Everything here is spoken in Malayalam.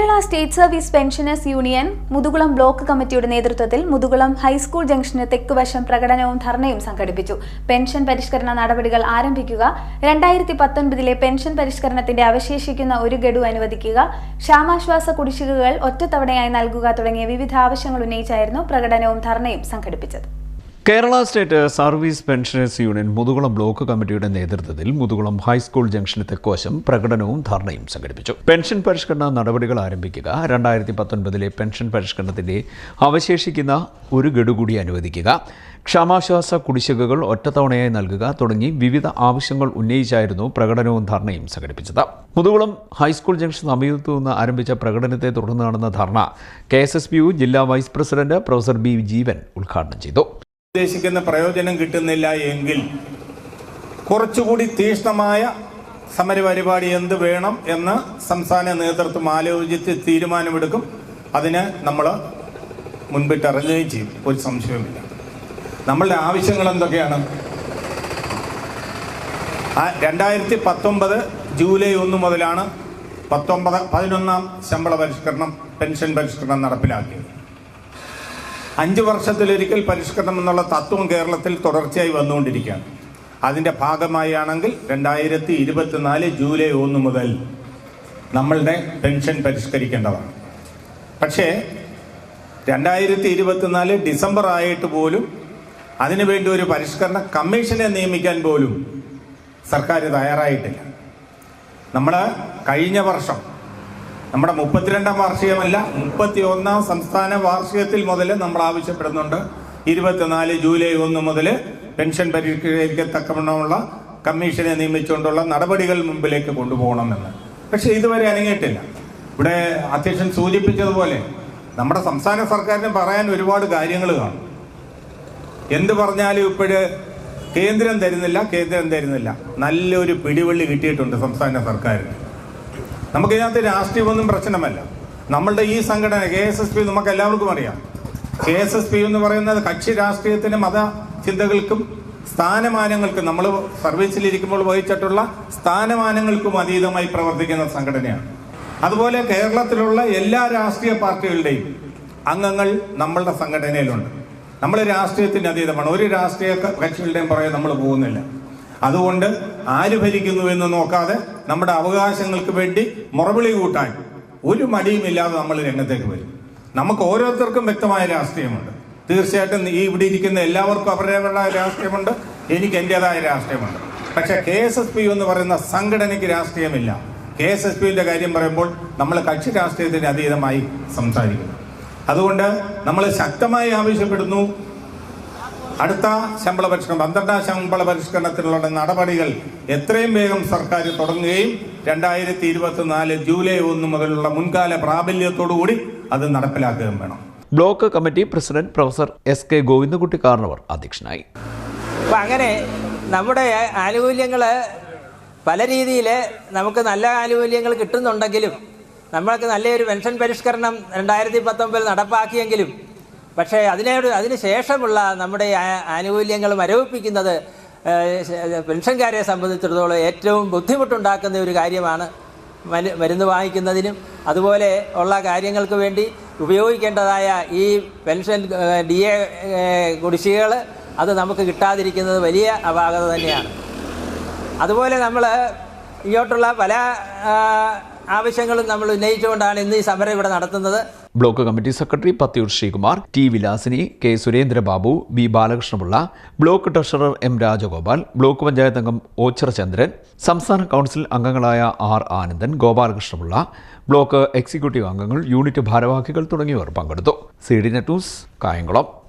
Kerala state service pensioners union Muthukulam block കമ്മിറ്റിയുടെ നേതൃത്വത്തിൽ മുതുകുളം ഹൈസ്കൂൾ ജംഗ്ഷന് തെക്കുവശം പ്രകടനവും ധർണയും സംഘടിപ്പിച്ചു. പെൻഷൻ പരിഷ്കരണ നടപടികൾ ആരംഭിക്കുക രണ്ടായിരത്തി പത്തൊൻപതിലെ പെൻഷൻ പരിഷ്കരണത്തിന്റെ അവശേഷിക്കുന്ന ഒരു ഗഡു അനുവദിക്കുക ക്ഷാമാശ്വാസ കുടിശ്ശികകൾ ഒറ്റത്തവണയായി നൽകുക തുടങ്ങിയ വിവിധ ആവശ്യങ്ങൾ ഉന്നയിച്ചായിരുന്നു പ്രകടനവും ധർണയും സംഘടിപ്പിച്ചത്. Kerala state service pensioners union Muthukulam block കമ്മിറ്റിയുടെ നേതൃത്വത്തിൽ മുതുകുളം ഹൈസ്കൂൾ ജംഗ്ഷന് തെക്കോശം പ്രകടനവും ധർണയും സംഘടിപ്പിച്ചു. പെൻഷൻ പരിഷ്കരണ നടപടികൾ ആരംഭിക്കുക രണ്ടായിരത്തി പത്തൊൻപതിലെ പെൻഷൻ പരിഷ്കരണത്തിന്റെ അവശേഷിക്കുന്ന ഒരു ഗഡു കൂടി അനുവദിക്കുക ക്ഷമാശ്വാസ കുടിശ്ശികകൾ ഒറ്റത്തവണയായി നൽകുക തുടങ്ങി വിവിധ ആവശ്യങ്ങൾ ഉന്നയിച്ചായിരുന്നു പ്രകടനവും ധർണയും സംഘടിപ്പിച്ചത്. മുതുകുളം ഹൈസ്കൂൾ ജംഗ്ഷൻ സമീപത്തു നിന്ന് ആരംഭിച്ച പ്രകടനത്തെ തുടർന്ന് നടന്ന ധർണ കെ എസ് എസ് യു ജില്ലാ vice president professor B. Jeevan ഉദ്ഘാടനം ചെയ്തു. ഉദ്ദേശിക്കുന്ന പ്രയോജനം കിട്ടുന്നില്ല എങ്കിൽ കുറച്ചുകൂടി തീഷ്ണമായ സമരപരിപാടി എന്ത് വേണം എന്ന് സംസ്ഥാന നേതൃത്വം ആലോചിച്ച് തീരുമാനമെടുക്കും. അതിന് നമ്മൾ മുൻപിട്ട് ഇറങ്ങുകയും ചെയ്യും. ഒരു സംശയവുമില്ല. നമ്മളുടെ ആവശ്യങ്ങൾ എന്തൊക്കെയാണ്? രണ്ടായിരത്തി പത്തൊമ്പത് ജൂലൈ ഒന്ന് മുതലാണ് പത്തൊമ്പത് പതിനൊന്നാം ശമ്പള പരിഷ്കരണം പെൻഷൻ പരിഷ്കരണം നടപ്പിലാക്കിയത്. അഞ്ച് വർഷത്തിലൊരിക്കൽ പരിഷ്കരണം എന്നുള്ള തത്വം കേരളത്തിൽ തുടർച്ചയായി വന്നുകൊണ്ടിരിക്കുകയാണ്. അതിന്റെ ഭാഗമായാണെങ്കിൽ രണ്ടായിരത്തി ഇരുപത്തിനാല് ജൂലൈ ഒന്ന് മുതൽ നമ്മളുടെ പെൻഷൻ പരിഷ്കരിക്കേണ്ടതാണ്. പക്ഷേ രണ്ടായിരത്തി ഇരുപത്തിനാല് ഡിസംബർ ആയിട്ട് പോലും അതിനുവേണ്ടി ഒരു പരിഷ്കരണ കമ്മീഷനെ നിയമിക്കാൻ പോലും സർക്കാർ തയ്യാറായിട്ടില്ല. നമ്മൾ കഴിഞ്ഞ വർഷം നമ്മുടെ മുപ്പത്തിരണ്ടാം വാർഷികമല്ല മുപ്പത്തി ഒന്നാം സംസ്ഥാന വാർഷികത്തിൽ മുതൽ നമ്മൾ ആവശ്യപ്പെടുന്നുണ്ട്. ഇരുപത്തിനാല് ജൂലൈ ഒന്ന് മുതൽ പെൻഷൻ പരിഷ്കരിക്കത്തക്കവണ്ണമുള്ള കമ്മീഷനെ നിയമിച്ചുകൊണ്ടുള്ള നടപടികൾ മുമ്പിലേക്ക് കൊണ്ടുപോകണമെന്ന്. പക്ഷേ ഇതുവരെ അനങ്ങിയിട്ടില്ല. ഇവിടെ അധ്യക്ഷൻ സൂചിപ്പിച്ചതുപോലെ നമ്മുടെ സംസ്ഥാന സർക്കാരിന് പറയാൻ ഒരുപാട് കാര്യങ്ങൾ കാണും. എന്ത് പറഞ്ഞാലും ഇപ്പോഴ് കേന്ദ്രം തരുന്നില്ല കേന്ദ്രം തരുന്നില്ല. നല്ലൊരു പിടിവള്ളി കിട്ടിയിട്ടുണ്ട് സംസ്ഥാന സർക്കാരിന്. നമുക്കിതിനകത്ത് രാഷ്ട്രീയമൊന്നും പ്രശ്നമല്ല. നമ്മളുടെ ഈ സംഘടന കെ എസ് എസ് പി നമുക്ക് എല്ലാവർക്കും അറിയാം. കെ എസ് എസ് പി എന്ന് പറയുന്നത് കക്ഷി രാഷ്ട്രീയത്തിന് മത ചിന്തകൾക്കും സ്ഥാനമാനങ്ങൾക്കും നമ്മൾ സർവീസിലിരിക്കുമ്പോൾ വഹിച്ചിട്ടുള്ള സ്ഥാനമാനങ്ങൾക്കും അതീതമായി പ്രവർത്തിക്കുന്ന സംഘടനയാണ്. അതുപോലെ കേരളത്തിലുള്ള എല്ലാ രാഷ്ട്രീയ പാർട്ടികളുടെയും അംഗങ്ങൾ നമ്മളുടെ സംഘടനയിലുണ്ട്. നമ്മൾ രാഷ്ട്രീയത്തിന് അതീതമാണ്. ഒരു രാഷ്ട്രീയ കക്ഷികളുടെയും പുറകെ നമ്മൾ പോകുന്നില്ല. അതുകൊണ്ട് ആര് ഭരിക്കുന്നു എന്ന് നോക്കാതെ നമ്മുടെ അവകാശങ്ങൾക്ക് വേണ്ടി മുറവിളി കൂട്ടാൻ ഒരു മടിയുമില്ലാതെ നമ്മൾ രംഗത്തേക്ക് വരും. നമുക്ക് ഓരോരുത്തർക്കും വ്യക്തമായ രാഷ്ട്രീയമുണ്ട്. തീർച്ചയായിട്ടും ഈ ഇവിടെ ഇരിക്കുന്ന എല്ലാവർക്കും അവരുടേതായ രാഷ്ട്രീയമുണ്ട്. എനിക്ക് എന്റെതായ രാഷ്ട്രീയമുണ്ട്. പക്ഷെ കെ എസ് എസ് പി എന്ന് പറയുന്ന സംഘടനയ്ക്ക് രാഷ്ട്രീയമില്ല. കെ എസ് എസ് പിന്റെ കാര്യം പറയുമ്പോൾ നമ്മൾ കക്ഷി രാഷ്ട്രീയത്തിന് അതീതമായി സംസാരിക്കുന്നു. അതുകൊണ്ട് നമ്മൾ ശക്തമായി ആവശ്യപ്പെടുന്നു. അടുത്ത ശമ്പള പരിഷ്കരണം പന്ത്രണ്ടാം ശമ്പള പരിഷ്കരണത്തിനുള്ള നടപടികൾ എത്രയും വേഗം സർക്കാർ തുടങ്ങുകയും രണ്ടായിരത്തി ഇരുപത്തിനാല് ജൂലൈ ഒന്ന് മുതലുള്ള മുൻകാല പ്രാബല്യത്തോടുകൂടി അത് നടപ്പിലാക്കുകയും വേണം. Block committee president professor S K Govindakutty Karnavar അധ്യക്ഷനായി. അപ്പം അങ്ങനെ നമ്മുടെ ആനുകൂല്യങ്ങൾ പല രീതിയിൽ നമുക്ക് നല്ല ആനുകൂല്യങ്ങൾ കിട്ടുന്നുണ്ടെങ്കിലും നമ്മൾക്ക് നല്ലൊരു പെൻഷൻ പരിഷ്കരണം രണ്ടായിരത്തി പത്തൊമ്പതിൽ നടപ്പാക്കിയെങ്കിലും പക്ഷേ അതിനോട് അതിന് ശേഷമുള്ള നമ്മുടെ ആനുകൂല്യങ്ങൾ മരവിപ്പിക്കുന്നത് പെൻഷൻകാരെ സംബന്ധിച്ചിടത്തോളം ഏറ്റവും ബുദ്ധിമുട്ടുണ്ടാക്കുന്ന ഒരു കാര്യമാണ് മരു- മരുന്ന് വാങ്ങിക്കുന്നതിനും അതുപോലെ ഉള്ള കാര്യങ്ങൾക്ക് വേണ്ടി ഉപയോഗിക്കേണ്ടതായ ഈ പെൻഷൻ ഡി എ കുടിശ്ശികകൾ അത് നമുക്ക് കിട്ടാതിരിക്കുന്നത് വലിയ അപാകത തന്നെയാണ്. അതുപോലെ നമ്മൾ ഇങ്ങോട്ടുള്ള പല ആവശ്യങ്ങളും നമ്മൾ ഉന്നയിച്ചുകൊണ്ടാണ് ഇന്ന് ഈ സമരം ഇവിടെ നടത്തുന്നത്. Block committee secretary Pathiyoor Sreekumar T Vilasini K Surendrababu B Balakrishnapillai block treasurer M Rajagopal block panchayat അംഗം ഓച്ചർ ചന്ദ്രൻ സംസ്ഥാന കൗൺസിൽ അംഗങ്ങളായ R Anandan Gopalakrishnapillai block executive അംഗങ്ങൾ യൂണിറ്റ് ഭാരവാഹികൾ തുടങ്ങിയവർ പങ്കെടുത്തു. C D net news Kayamkulam.